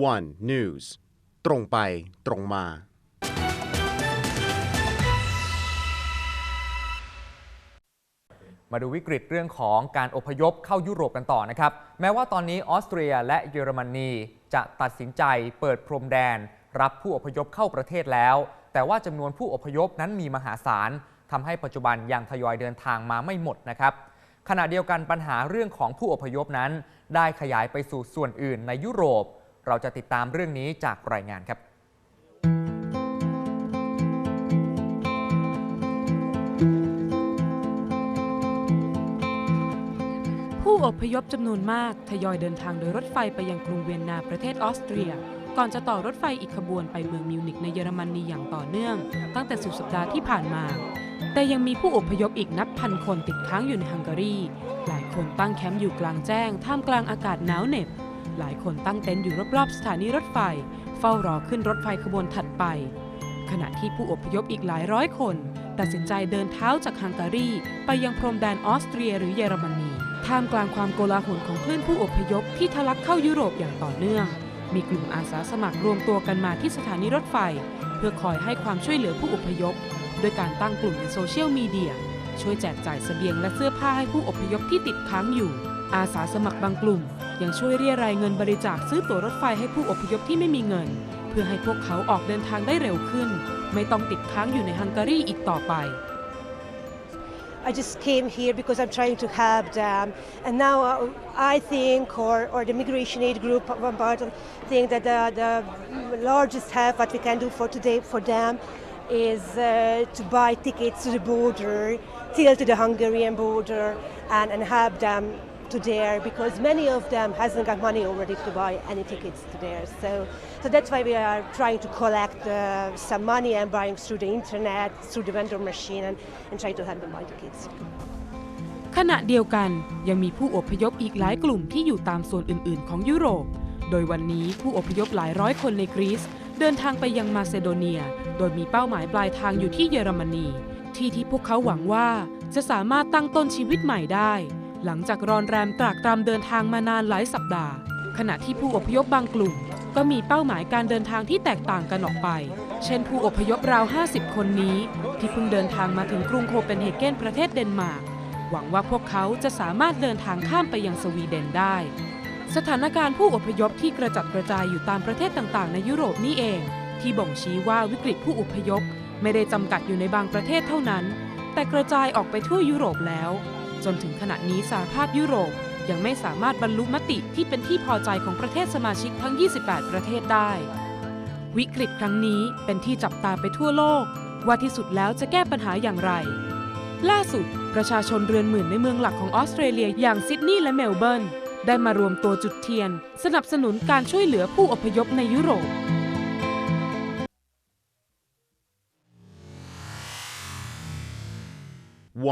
One News ตรงไปตรงมา มาดูวิกฤตเรื่องของการอพยพเข้ายุโรปกันต่อนะครับ แม้ว่าตอนนี้ออสเตรียและเยอรมนีจะตัดสินใจเปิดพรมแดน รับผู้อพยพเข้าประเทศแล้ว แต่ว่าจำนวนผู้อพยพนั้นมีมหาศาลทำให้ปัจจุบันยังทยอยเดินทางมาไม่หมดนะครับขณะเดียวกันปัญหาเรื่องของผู้อพยพนั้น ได้ขยายไปสู่ส่วนอื่นในยุโรป เราจะติดตามเรื่องนี้จากรายงานครับผู้อพยพจำนวนมากทยอยเดินทางโดยรถไฟไปยังกรุงเวียนนาประเทศออสเตรีย ก่อนจะต่อรถไฟอีกขบวนไปเมืองมิวนิกในเยอรมนีอย่างต่อเนื่อง ตั้งแต่สุดสัปดาห์ที่ผ่านมา แต่ยังมีผู้อพยพอีกนับพันคนติดค้างอยู่ในฮังการี หลายคนตั้งแคมป์อยู่กลางแจ้ง ท่ามกลางอากาศหนาวเหน็บ หลายคนตั้งเต็นท์อยู่รอบๆสถานีรถไฟ เฝ้ารอขึ้นรถไฟขบวนถัดไป ขณะที่ผู้อพยพอีกหลายร้อยคน ตัดสินใจเดินเท้าจากฮังการี ไปยังพรมแดนออสเตรียหรือเยอรมนีท่ามกลางความโกลาหลของคลื่นผู้อพยพที่ทะลักเข้ายุโรปอย่างต่อเนื่อง มีกลุ่มอาสาสมัครรวมตัวกันมาที่สถานีรถไฟ เพื่อคอยให้ความช่วยเหลือผู้อพยพโดยการตั้งกลุ่มในโซเชียลมีเดียช่วยแจกจ่ายเสบียงและเสื้อผ้าให้ผู้อพยพที่ติดค้างอยู่ อาสาสมัครบางกลุ่ม ยังช่วยเรียรายเงินบริจาคซื้อตั๋วรถไฟให้ผู้อพยพที่ไม่มีเงิน เพื่อให้พวกเขาออกเดินทางได้เร็วขึ้น ไม่ต้องติดค้างอยู่ในฮังการีอีกต่อไป I just came here because I'm trying to help them, and now I think, or, or the migration aid group, one part of think that the, the largest help what we can do for today for them is uh, to buy tickets to the border, till to the Hungarian border, and, and help them to there because many of them hasn't got money already to buy any tickets to there. So, so that's why we are trying to collect uh, some money and buying through the internet, through the vendor machine, and, and try to help them buy tickets. ขณะเดียวกันยังมีผู้อพยพอีกหลายกลุ่มที่อยู่ตามส่วนอื่น ๆ ของยุโรป โดยวันนี้ผู้อพยพหลายร้อยคนในกรีซเดินทางไปยังมาซิโดเนีย โดยมีเป้าหมายปลายทางอยู่ที่เยอรมนี ที่ที่พวกเขาหวังว่าจะสามารถตั้งต้นชีวิตใหม่ได้ หลังจากรอนแรมตรากตรำเดินทางมานานหลายสัปดาห์ ขณะที่ผู้อพยพบางกลุ่ม ก็มีเป้าหมายการเดินทางที่แตกต่างกันออกไป เช่นผู้อพยพราว 50 คนนี้ ที่เพิ่งเดินทางมาถึงกรุงโคเปนเฮเกนประเทศเดนมาร์กหวังว่าพวกเขาจะสามารถเดินทางข้ามไปยังสวีเดนได้ สถานการณ์ผู้อพยพที่กระจัดกระจายอยู่ตามประเทศต่างๆ ในยุโรปนี่เอง ที่บ่งชี้ว่าวิกฤตผู้อพยพ ไม่ได้จำกัดอยู่ในบางประเทศเท่านั้น แต่กระจายออกไปทั่วยุโรปแล้ว จนถึงขณะนี้สหภาพยุโรปยังไม่สามารถบรรลุมติที่เป็นที่พอใจของประเทศสมาชิกทั้ง 28 ประเทศได้ วิกฤตครั้งนี้เป็นที่จับตาไปทั่วโลก ว่าที่สุดแล้วจะแก้ปัญหาอย่างไร ล่าสุด ประชาชนเรือนหมื่นในเมืองหลักของออสเตรเลียอย่างซิดนีย์และเมลเบิร์นได้มารวมตัวจุดเทียน สนับสนุนการช่วยเหลือผู้อพยพในยุโรป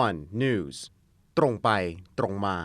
One News ตรงไปตรงมา